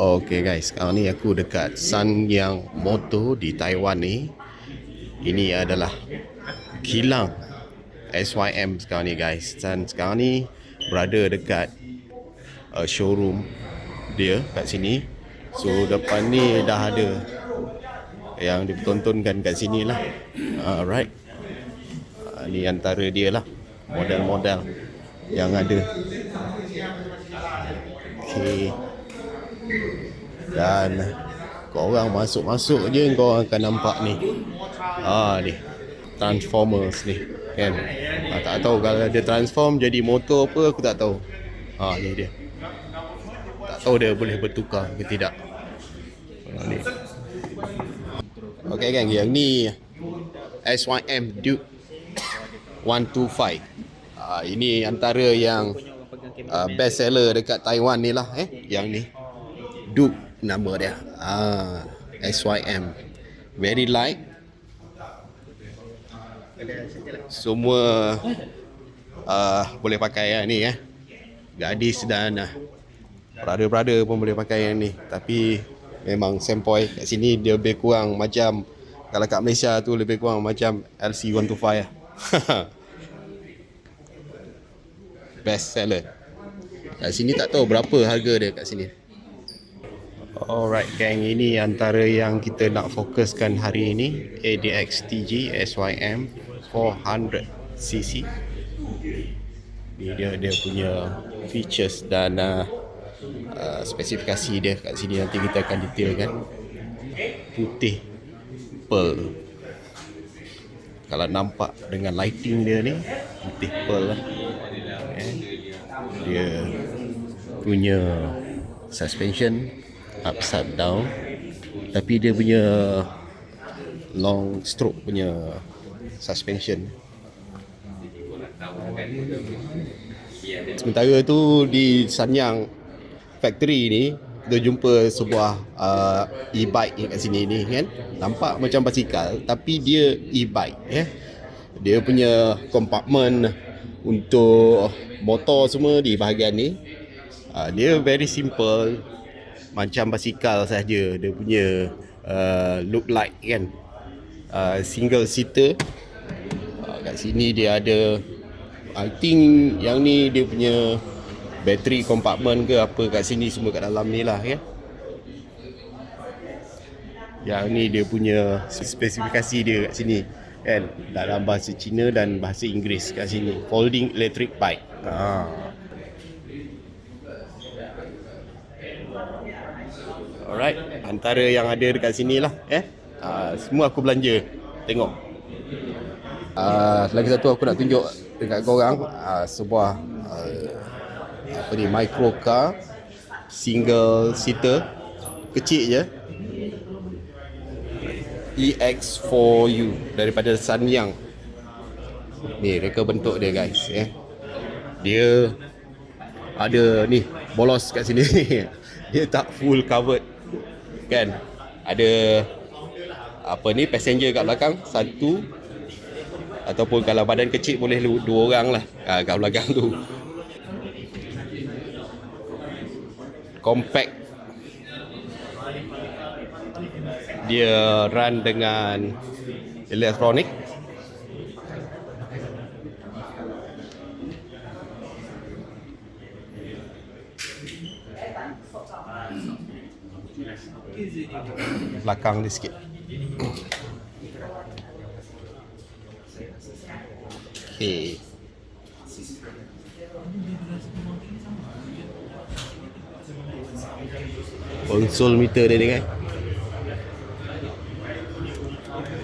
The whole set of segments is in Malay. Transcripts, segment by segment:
Okay guys, sekarang ni aku dekat Sun Yang Moto di Taiwan ni. Ini adalah kilang SYM sekarang ni guys. Dan sekarang ni berada dekat uh, showroom dia kat sini. So depan ni dah ada yang dipertontonkan kat sini lah. Alright. Uh, ni antara dia lah model-model yang ada. Okay. Dan kau orang masuk-masuk je kau orang akan nampak ni. Ah ni. Transformers ni. Kan? Ah, tak tahu kalau dia transform jadi motor apa aku tak tahu. Ah ni dia. Tak tahu dia boleh bertukar ke tidak. Ah, ni. Okay kan yang ni SYM Duke 125. Ah ini antara yang uh, best seller dekat Taiwan ni lah eh yang ni. Duke nama dia. Ah SYM very light semua uh, boleh pakai yang ni eh. Gadis dan uh, brother-brother pun boleh pakai yang ni. Tapi memang sempoi kat sini dia lebih kurang macam kalau kat Malaysia tu lebih kurang macam LC125 lah best seller Kat sini tak tahu berapa harga dia kat sini. Alright gang, ini antara yang kita nak fokuskan hari ini ADX TG SYM 400cc. Ni dia dia punya features dan uh, uh, spesifikasi dia kat sini nanti kita akan detailkan. Putih pearl. Kalau nampak dengan lighting dia ni putih pearl lah. Okay. Dia punya suspension upside down tapi dia punya long stroke punya suspension. Sementara tu di Sanyang factory ni kita jumpa sebuah uh, e-bike kat sini ni kan? Nampak macam basikal tapi dia e-bike ya. Dia punya compartment untuk motor semua di bahagian ni uh, dia very simple. Macam basikal saja dia punya uh, look like kan. Uh, single seater. Uh, kat sini dia ada I think yang ni dia punya battery compartment ke apa kat sini semua kat dalam ni lah ya. Yang ni dia punya spesifikasi dia kat sini kan. Dalam bahasa Cina dan bahasa Inggeris kat sini. Folding electric bike. Ha. Alright, antara yang ada dekat sini lah eh. Uh, semua aku belanja. Tengok. Uh, lagi satu aku nak tunjuk dekat korang uh, sebuah uh, apa ni micro car single seater kecil je EX4U daripada Sanyang ni reka bentuk dia guys eh dia ada ni bolos kat sini dia tak full covered kan? Ada apa ni passenger kat belakang satu. Ataupun kalau badan kecil boleh dua orang lah ha, kat belakang tu. Compact. Dia run dengan elektronik belakang dia sikit. Okay. Konsol meter dia ni kan?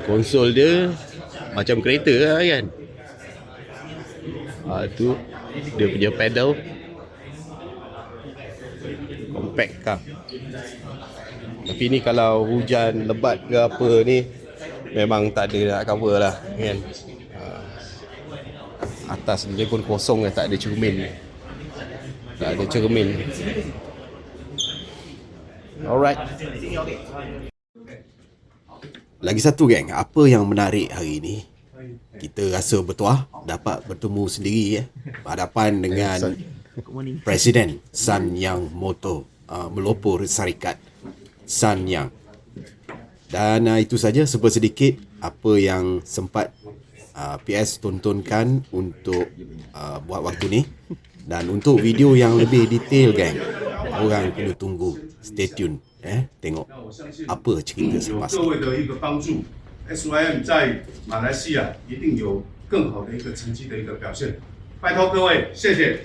Konsol dia Macam kereta lah kan? Ha, tu Dia punya pedal Compact car Tapi ni kalau hujan lebat ke apa ni Memang tak ada nak cover lah kan? Ha. Atas dia pun kosong lah tak ada cermin Tak ada cermin. Alright. Lagi satu geng. Apa yang menarik hari ni Kita rasa bertuah Dapat bertemu sendiri ya Berhadapan dengan Presiden San Yang Moto uh, melopor syarikat Sanyang. Dan uh, itu saja sebuah sedikit apa yang sempat uh, PS tontonkan untuk uh, buat waktu ni. Dan untuk video yang lebih detail gang, orang kena tunggu. Stay tune eh tengok apa cerita selepas 有 ni. 各位的一个帮助，SYM 在马来西亚一定有更好的一个成绩的一个表现。拜托各位，谢谢。